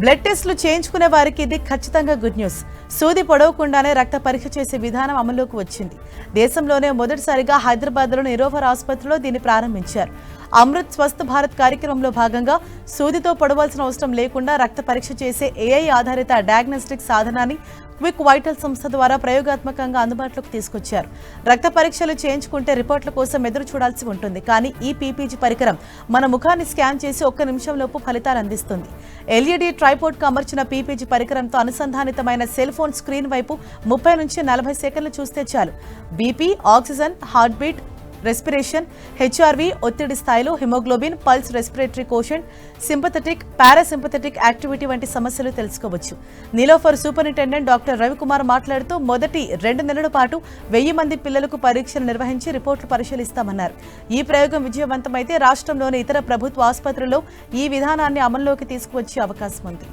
Blood టెస్టులు చేయించుకునే వారికి ఇది ఖచ్చితంగా గుడ్ న్యూస్ సూది పొడవకుండానే రక్త పరీక్ష చేసే విధానం అమల్లోకి వచ్చింది. దేశంలోనే మొదటిసారిగా హైదరాబాద్లోని నిరోఫర్ ఆసుపత్రిలో దీన్ని ప్రారంభించారు. అమృత్ స్వస్థ భారత్ కార్యక్రమంలో భాగంగా సూదితో పొడవాల్సిన అవసరం లేకుండా రక్త పరీక్ష చేసే ఏఐ ఆధారిత డయాగ్నోస్టిక్ సాధనాన్ని క్విక్ వైటల్ సంస్థ ద్వారా ప్రయోగాత్మకంగా అందుబాటులోకి తీసుకొచ్చారు. రక్త పరీక్షలు చేయించుకుంటే రిపోర్ట్ల కోసం ఎదురు చూడాల్సి ఉంటుంది. కానీ ఈ పీపీజీ పరికరం మన ముఖాన్ని స్కాన్ చేసి ఒక్క నిమిషంలోపు ఫలితాలు అందిస్తుంది. ఎల్ఈడి ట్రైపోర్ట్కు అమర్చిన పీపీజీ పరికరంతో అనుసంధానితమైన సెల్ ఫోన్ స్క్రీన్ వైపు ముప్పై నుంచి నలభై సెకండ్లు చూస్తే చాలు. BP oxygen heart beat respiration HRV ఒత్తిడి స్థాయిలు haemoglobin pulse respiratory quotient sympathetic parasympathetic activity వంటి సమస్యలు తెలుసుకోవచ్చు. నీలోఫర్ సూపరింటెండెంట్ డాక్టర్ రవికుమార్ మాట్లాడుతూ మొదటి రెండు నెలల పాటు వెయ్యి మంది పిల్లలకు పరీక్షలు నిర్వహించి రిపోర్టులు పరిశీలిస్తామన్నారు. ఈ ప్రయోగం విజయవంతమైతే రాష్ట్రంలోని ఇతర ప్రభుత్వ ఆసుపత్రుల్లో ఈ విధానాన్ని అమల్లోకి తీసుకువచ్చే అవకాశం ఉంది.